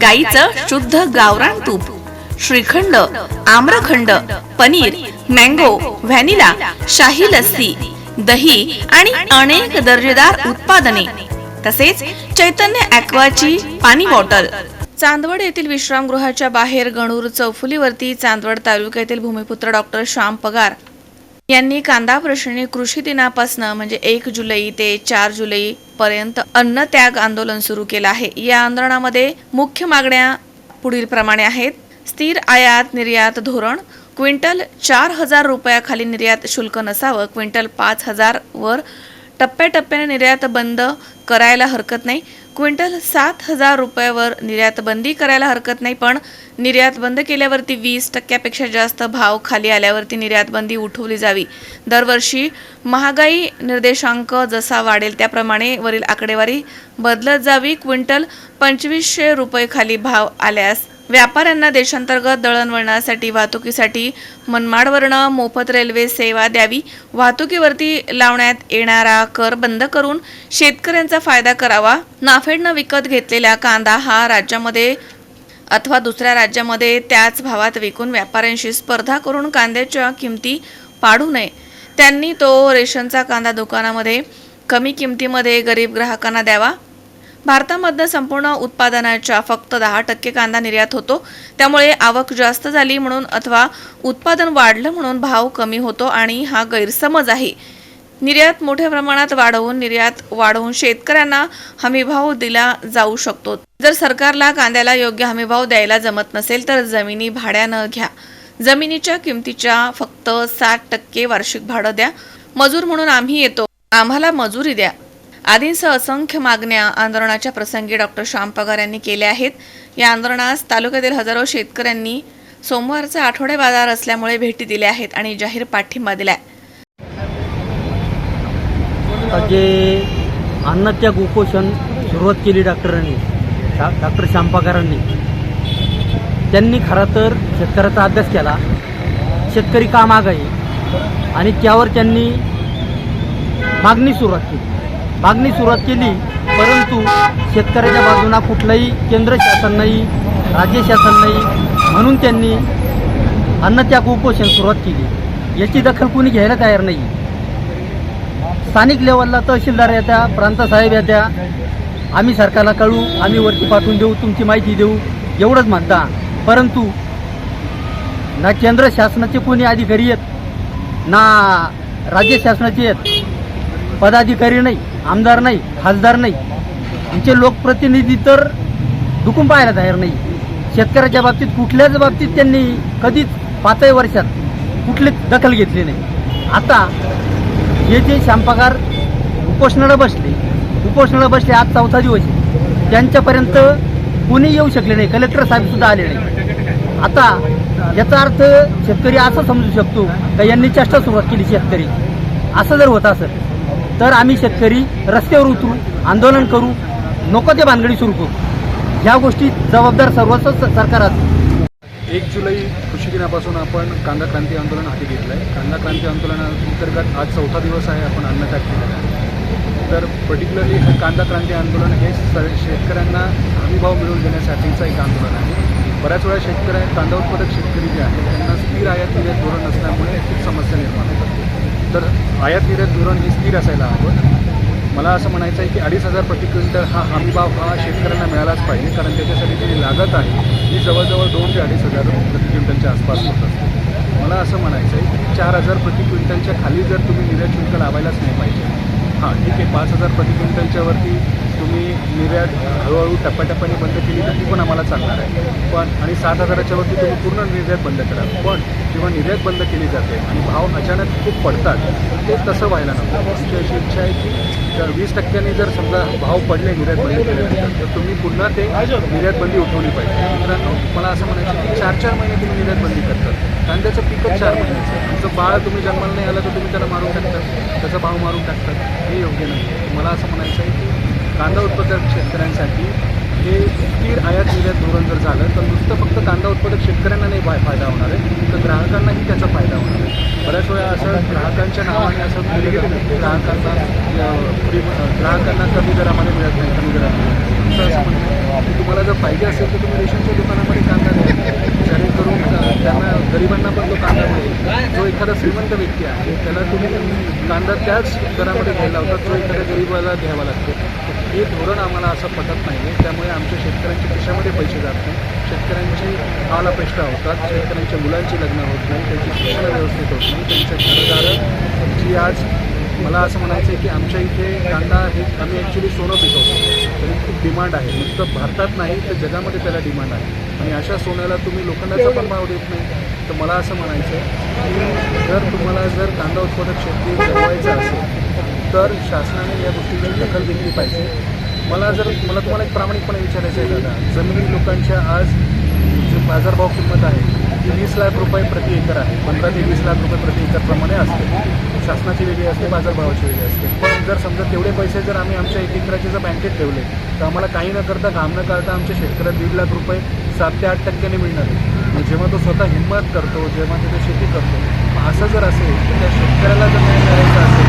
गाईचं शुद्ध गावरान तूप श्रीखंड आम्रखंड पनीर मँगो व्हॅनिला शाही लस्सी दही आणि अनेक दर्जेदार उत्पादने. तसेच चैतन्य ॲक्वाची पाणी बॉटल. चांदवड येथील विश्रामगृहाच्या बाहेर गणूर चौफुलीवरती चांदवड तालुक्यातील भूमिपुत्र डॉक्टर श्याम पगार यांनी कांदा प्रश्नी कृषी दिनापासून म्हणजे एक जुलै ते चार जुलै पर्यंत अन्न त्याग आंदोलन सुरू केलं आहे. या आंदोलनामध्ये मुख्य मागण्या पुढील प्रमाणे आहेत. स्थिर आयात निर्यात धोरण क्विंटल चार हजार रुपयाखाली निर्यात शुल्क नसावं क्विंटल पाच हजार वर टप्प्याटप्प्याने निर्यात बंद करायला हरकत नाही. क्विंटल सात हजार रुपयावर निर्यात बंदी करायला हरकत नाही पण निर्यात बंद केल्यावरती वीस टक्क्यापेक्षा जास्त भाव खाली आल्यावरती निर्यात बंदी उठवली जावी. दरवर्षी महागाई निर्देशांक जसा वाढेल त्याप्रमाणे वरील आकडेवारी बदलत जावी. क्विंटल पंचवीसशे रुपये खाली भाव आल्यास व्यापाऱ्यांना देशांतर्गत दळणवळणासाठी वाहतुकीसाठी मनमाडवरनं मोफत रेल्वे सेवा द्यावी. वाहतुकीवरती लावण्यात येणारा कर बंद करून शेतकऱ्यांचा फायदा करावा. नाफेडनं विकत घेतलेला कांदा हा राज्यामध्ये अथवा दुसऱ्या राज्यामध्ये त्याच भावात विकून व्यापाऱ्यांशी स्पर्धा करून कांद्याच्या किमती पाडू नये. त्यांनी तो रेशनचा कांदा दुकानामध्ये कमी किमतीमध्ये गरीब ग्राहकांना द्यावा. भारतामधनं संपूर्ण उत्पादनाच्या फक्त दहा टक्के कांदा निर्यात होतो. त्यामुळे आवक जास्त झाली म्हणून अथवा उत्पादन वाढलं म्हणून भाव कमी होतो आणि हा गैरसमज आहे. निर्यात मोठ्या प्रमाणात वाढवून निर्यात वाढवून शेतकऱ्यांना हमीभाव दिला जाऊ शकतो. जर सरकारला कांद्याला योग्य हमीभाव द्यायला जमत नसेल तर जमिनी भाड्यानं घ्या. जमिनीच्या किमतीच्या फक्त साठ टक्के वार्षिक भाडं द्या. मजूर म्हणून आम्ही येतो. आम्हाला मजुरी द्या. आदींसह असंख्य मागण्या आंदोलनाच्या प्रसंगी डॉक्टर श्याम पगार यांनी केल्या आहेत. या आंदोलनास तालुक्यातील हजारो शेतकऱ्यांनी सोमवारचा आठवडे बाजार असल्यामुळे भेटी दिल्या आहेत आणि जाहीर पाठिंबा दिलाय. जे अन्नत्याग उपोषण सुरुवात केली डॉक्टरांनी डॉक्टर श्यामपाकारांनी त्यांनी खरं तर शेतकऱ्याचा अभ्यास केला. शेतकरी का माग आहे आणि त्यावर त्यांनी मागणी सुरुवात केली. मागणी सुरुवात केली परंतु शेतकऱ्याच्या बाजूला कुठलंही केंद्र शासन नाही राज्य शासन नाही म्हणून त्यांनी अन्नत्याग उपोषण सुरुवात केली. याची दखल कुणी घ्यायला तयार नाही. स्थानिक लेवलला तहसीलदार येत्या प्रांतसाहेब येत्या आम्ही सरकारला कळू आम्ही वरती पाठवून देऊ तुमची माहिती देऊ एवढंच म्हणता परंतु ना केंद्र शासनाचे कोणी अधिकारी आहेत ना राज्य शासनाचे आहेत पदाधिकारी नाही. आमदार नाही खासदार नाही. आमचे लोकप्रतिनिधी तर दुखून पाहायला तयार नाही. शेतकऱ्याच्या बाबतीत कुठल्याच बाबतीत त्यांनी कधीच पाचही वर्षात कुठलीच दखल घेतली नाही. आता हे जे शांपागार उपोषणाला बसले उपोषणाला बसले आज चौथा दिवस आहे. त्यांच्यापर्यंत कोणी येऊ शकले नाही कलेक्टर साहेबसुद्धा आले नाही. आता याचा अर्थ शेतकरी असं समजू शकतो का यांनी चेष्टा सुरुवात केली शेतकरी. असं जर होत असेल तर आम्ही शेतकरी रस्त्यावर उतरू आंदोलन करू नको ते भानगडी सुरू करू. ह्या गोष्टी जबाबदार सर्वच सरकार एक जुलै कृषी दिनापासून आपण कांदा क्रांती आंदोलन हाती घेतलं आहे कांदा क्रांती आंदोलनाअंतर्गत आज चौथा दिवस आहे आपण अन्नत्याग केलेला आहे. तर पर्टिक्युलरली हे कांदा क्रांती आंदोलन हे शेतकऱ्यांना हमीभाव मिळवून देण्यासाठीचं एक आंदोलन आहे. बऱ्याच वेळा शेतकऱ्या कांदा उत्पादक शेतकरी जे आहेत त्यांना स्थिर आयात निर्यात धोरण नसल्यामुळे खूप समस्या निर्माण होतात. तर आयात निर्यात धोरण हे स्थिर असायला हवं. मला असं म्हणायचं आहे की अडीच हजार प्रति क्विंटल हा हमीभाव हा शेतकऱ्यांना मिळालाच पाहिजे कारण त्याच्यासाठी जी लागत आहे ती जवळजवळ दोन ते अडीच हजार प्रति क्विंटलच्या आसपास होत असते. मला असं म्हणायचं आहे की चार हजार प्रति क्विंटलच्या खाली जर तुम्ही निर्यात शुल्क लावायलाच नाही पाहिजे हां ठीक आहे पाच हजार प्रति क्विंटलच्यावरती तुम्ही निर्यात हळूहळू टप्प्याटप्प्याने बंद केली तर ती पण आम्हाला चालणार आहे. पण आणि सात हजाराच्या वरती तुम्ही पूर्ण निर्यात बंद करा. पण जेव्हा निर्यात बंद केली जाते आणि भाव अचानक खूप पडतात ते तसं व्हायला नको. आमची अशी इच्छा आहे की जर वीस टक्क्यांनी जर समजा भाव पडले निर्यात बंद केल्यानंतर तर तुम्ही पुन्हा ते निर्यात बंदी उठवली पाहिजे. मित्रांनो मला असं म्हणायचं की चार चार महिने तुम्ही निर्यात बंदी करतात. कांद्याचं पिकच चार महिन्याचं आहे. तुमचं बाळ तुम्ही जन्माला नाही आलं तर तुम्ही त्याला मारून टाकतात त्याचा भाव मारून टाकतात. हे योग्य नाही मला असं म्हणायचं आहे की कांदा उत्पादक शेतकऱ्यांसाठी हे स्थिर आयात निर्यात धोरण जर झालं तर नुसतं फक्त कांदा उत्पादक शेतकऱ्यांना नाही फायदा होणार आहे तर ग्राहकांनाही त्याचा फायदा होणार आहे. बऱ्याच वेळा असं ग्राहकांच्या नावाने असं ग्राहकांना ग्राहकांना कमी दरामध्ये मिळत नाही कमी दरामध्ये तुमचं असं म्हणणं तुम्हाला जर पाहिजे असेल तर तुम्ही रेशनच्या दुकानामध्ये कांदा द्या जेणेकरून त्यांना गरिबांना पण तो कांदा मिळेल. जो एखादा श्रीमंत व्यक्ती आहे त्याला तुम्ही कांदा त्याच दरामध्ये घ्यायला होता जो एखाद्या गरिबाला घ्यावा लागतो. हे धोरण आम्हाला असं पटत नाही आहे त्यामुळे आमच्या शेतकऱ्यांच्या खिशामध्ये पैसे जात नाही. शेतकऱ्यांची हाल अपेक्षा होतात. शेतकऱ्यांच्या मुलांची लग्न होत नाही. त्यांची शिक्षण व्यवस्थित होत नाही. त्यांच्या घरदारं जी आज मला असं म्हणायचं आहे की आमच्या इथे कांदा हे आम्ही ॲक्च्युली सोनं पिकवतो. तरी खूप डिमांड आहे. नुसतं भारतात नाही तर जगामध्ये त्याला डिमांड आहे. आणि अशा सोन्याला तुम्ही लोखंडाचा पण भाव देत नाही. तर मला असं म्हणायचं आहे की जर तुम्हाला जर कांदा उत्पादक शेती जगवायचं असेल तर शासनाने या गोष्टीची दखल घेतली पाहिजे. मला जर मला तुम्हाला एक प्रामाणिकपणे विचारायचं आहे दादा. जमिनी लोकांच्या आज जे बाजारभाव किंमत आहे ती वीस लाख रुपये प्रति एकर आहे. पंधरा ते वीस लाख रुपये प्रति एकरप्रमाणे असते. शासनाची वेगळी असते बाजारभावाची वेगळी असते. पण जर समजा तेवढे पैसे जर आम्ही आमच्या एक एकराचे जर बँकेत ठेवले तर आम्हाला काही न करता घाम न करता आमच्या शेतकऱ्याला दीड लाख रुपये सात ते आठ टक्क्याने मिळणार आहे जेव्हा तो स्वतः हिंमत करतो जेव्हा तिथे शेती करतो असं जर असेल तर त्या शेतकऱ्याला जर न्याय करायचा असेल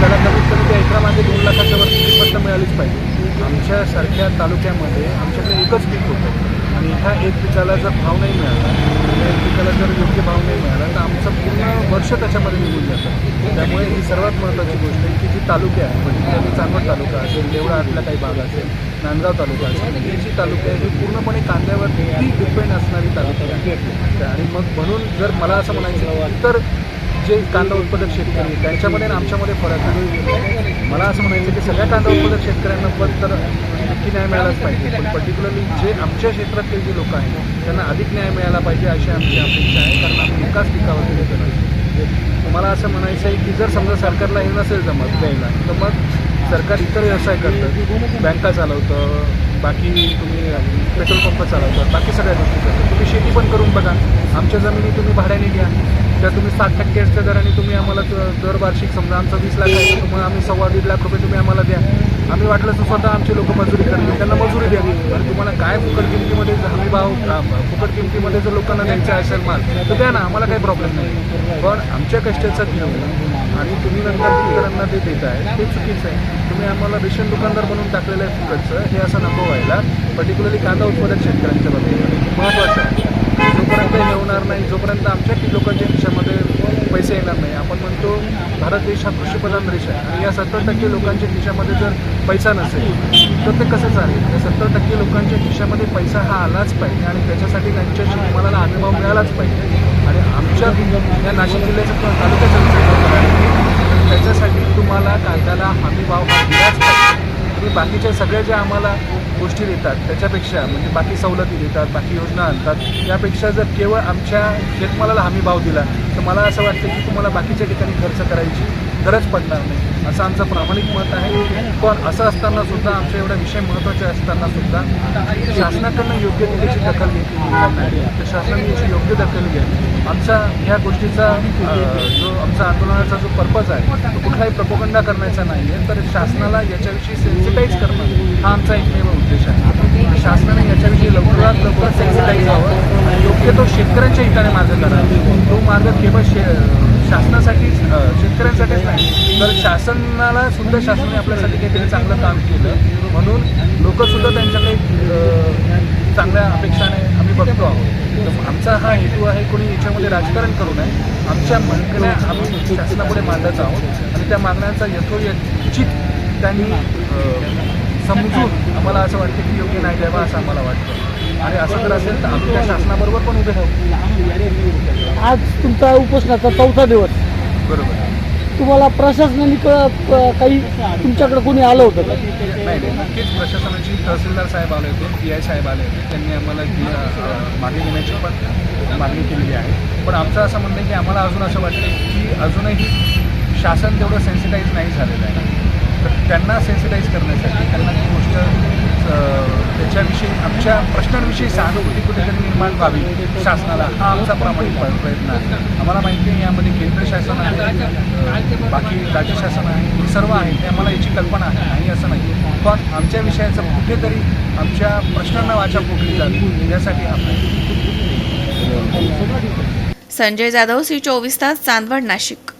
त्याला कमीत कमी त्या एकरामध्ये दोन लाखाच्या वरती किंमत मिळालीच पाहिजे. आमच्यासारख्या तालुक्यामध्ये आमच्याकडे एकच पीक होतं. आणि ह्या एक पिकाला जर भाव नाही मिळाला त्या एक पिकाला जर योग्य भाव नाही मिळाला तर आमचं पूर्ण वर्ष त्याच्यामध्ये निघून जातं. त्यामुळे ही सर्वात महत्त्वाची गोष्ट आहे की जी तालुके आहे म्हणजे चांगला तालुका असेल देवळा आतला काही भाग असेल नांदगाव तालुका असेल म्हणजे ही जी तालुके आहे ही पूर्णपणे कांद्यावरती डिपेंड असणारी तालुका आहे आणि मग म्हणून जर मला असं म्हणायचं तर जे कांदा उत्पादक शेतकरी त्यांच्यामध्ये आणि आमच्यामध्ये फरक आहे. मला असं म्हणायचं की सगळ्या कांदा उत्पादक शेतकऱ्यांना पण तर नक्की न्याय मिळालाच पाहिजे. पण पर्टिक्युलरली जे आमच्या क्षेत्रातले जे लोक आहेत त्यांना अधिक न्याय मिळाला पाहिजे अशी आमची अपेक्षा आहे. कारण आम्ही एकाच पिकावरती देतो मला म्हणजे असं म्हणायचं आहे की जर समजा सरकारला हे नसेल जमत द्यायला तर मग सरकार इतर व्यवसाय करतं? बँका चालवतं बाकी तुम्ही पेट्रोल पंप चालवतात बाकी सगळ्या गोष्टी करतात तुम्ही शेती पण करून बघा. आमच्या जमिनी तुम्ही भाड्याने घ्या. त्या तुम्ही सात टक्क्याच्या दराने तुम्ही आम्हाला दर वार्षिक समजा आमचं वीस लाख आहे तर आम्ही सव्वा दीड लाख रुपये तुम्ही आम्हाला द्या. आम्ही वाटलं तर स्वतः आमचे लोक मजुरी करतील त्यांना मजुरी द्यावी. आणि तुम्हाला काय फुकट किमतीमध्ये हमी भाव फुकट किमतीमध्ये जर लोकांना द्यायचा असेल माल तर द्या ना आम्हाला काही प्रॉब्लेम नाही. पण आमच्या कष्टाचा घेऊन आणि तुम्ही नंतर इतरांना ते देत आहे ते चुकीचं आहे. तुम्ही आम्हाला रेशन दुकानदार बनवून टाकलेलं आहे फुकटचं हे असं नको व्हायला. पर्टिक्युलरली कांदा उत्पादक शेतकऱ्यांच्या बाबतीत. म्हणजे महत्त्वाचं आहे. जोपर्यंत हे होणार नाही जोपर्यंत आमच्या लोकांच्या खिशामध्ये पैसे येणार नाही. आपण म्हणतो भारत देश हा कृषीप्रधान देश आहे. आणि या सत्तर टक्के लोकांच्या खिशामध्ये जर पैसा नसेल तर ते कसं चालेल? या सत्तर टक्के लोकांच्या खिशामध्ये पैसा हा आलाच पाहिजे. आणि त्याच्यासाठी त्यांच्याशी शेतमालाला अनुभव मिळालाच पाहिजे. आणि आमच्या या नाशिक जिल्ह्याचा किंवा तालुक्याचा विचार त्याच्यासाठी तुम्हाला कांद्याला हमीभाव हा दिलाच पाहिजे. तुम्ही बाकीच्या सगळ्या ज्या आम्हाला गोष्टी देतात त्याच्यापेक्षा म्हणजे बाकी सवलती देतात बाकी योजना आणतात त्यापेक्षा जर केवळ आमच्या शेतमालाला हमी भाव दिला तर मला असं वाटतं की तुम्हाला बाकीच्या ठिकाणी खर्च करायची गरज पडणार नाही. असं आमचं प्रामाणिक मत आहे. पण असं असताना सुद्धा आमच्या एवढा विषय महत्त्वाचे असताना सुद्धा शासनाकडनं योग्य त्याची दखल घेतली नाही. तर शासनाने याची योग्य दखल घ्यावी आमचा ह्या गोष्टीचा जो आमचा आंदोलनाचा जो पर्पज आहे तो कुठलाही प्रपोगंडा करण्याचा नाही आहे तर शासनाला याच्याविषयी सेन्सिटाईज करणं हा आमचा एकमेव उद्देश आहे. शासनाने याच्याविषयी लवकरात लवकर सेन्सिटाईज व्हावं. आणि योग्य तो शेतकऱ्यांच्या हिताने मार्ग करावा तो मार्ग केवळ शे शासनासाठीच शेतकऱ्यांसाठीच नाही. तर शासनाला सुद्धा शासनाने आपल्यासाठी काहीतरी चांगलं काम केलं. म्हणून लोकंसुद्धा त्यांच्याकडे चांगल्या अपेक्षाने आम्ही बघतो आहोत. तर आमचा हा हेतू आहे कोणी याच्यामध्ये राजकारण करू नये. आमच्या मागण्या आम्ही शासनापुढे मांडत आहोत. आणि त्या मागण्यांचा यथोचित त्यांनी समजून आम्हाला असं वाटतं की योग्य नाही द्यावा असं आम्हाला वाटतं. आणि असं जर असेल तर आम्ही त्या शासनाबरोबर पण उभे राहू. आज तुमचा उपोषणाचा चौथा दिवस. बरोबर. तुम्हाला प्रशासनाने काही तुमच्याकडे कोणी आलं होतं का? नाही नाही नक्कीच प्रशासनाची तहसीलदार साहेब आले होते पी आय साहेब आले होते. त्यांनी आम्हाला ती, अ, मागे घेण्याची पण मागणी केलेली आहे. पण आमचं असं म्हणणं आहे की आम्हाला अजून असं वाटतं की अजूनही शासन तेवढं सेन्सिटाईज नाही झालेलं आहे. तर त्यांना सेन्सिटाईज करण्यासाठी त्यांना ती गोष्ट त्याच्याविषयी आमच्या प्रश्नांविषयी सहानुभूती कुठेतरी निर्माण व्हावी शासनाला हा आमचा प्रामाणिक प्रयत्न आहे. आम्हाला माहिती आहे यामध्ये केंद्र शासन आहे बाकी राज्य शासन आहे हे सर्व आहे ते आम्हाला याची कल्पना आहे आणि असं नाही. पण आमच्या विषयाचं कुठेतरी आमच्या प्रश्नांना वाचा फुटली जावी यासाठी आपण संजय जाधव सी चोवीस तास चांदवड नाशिक.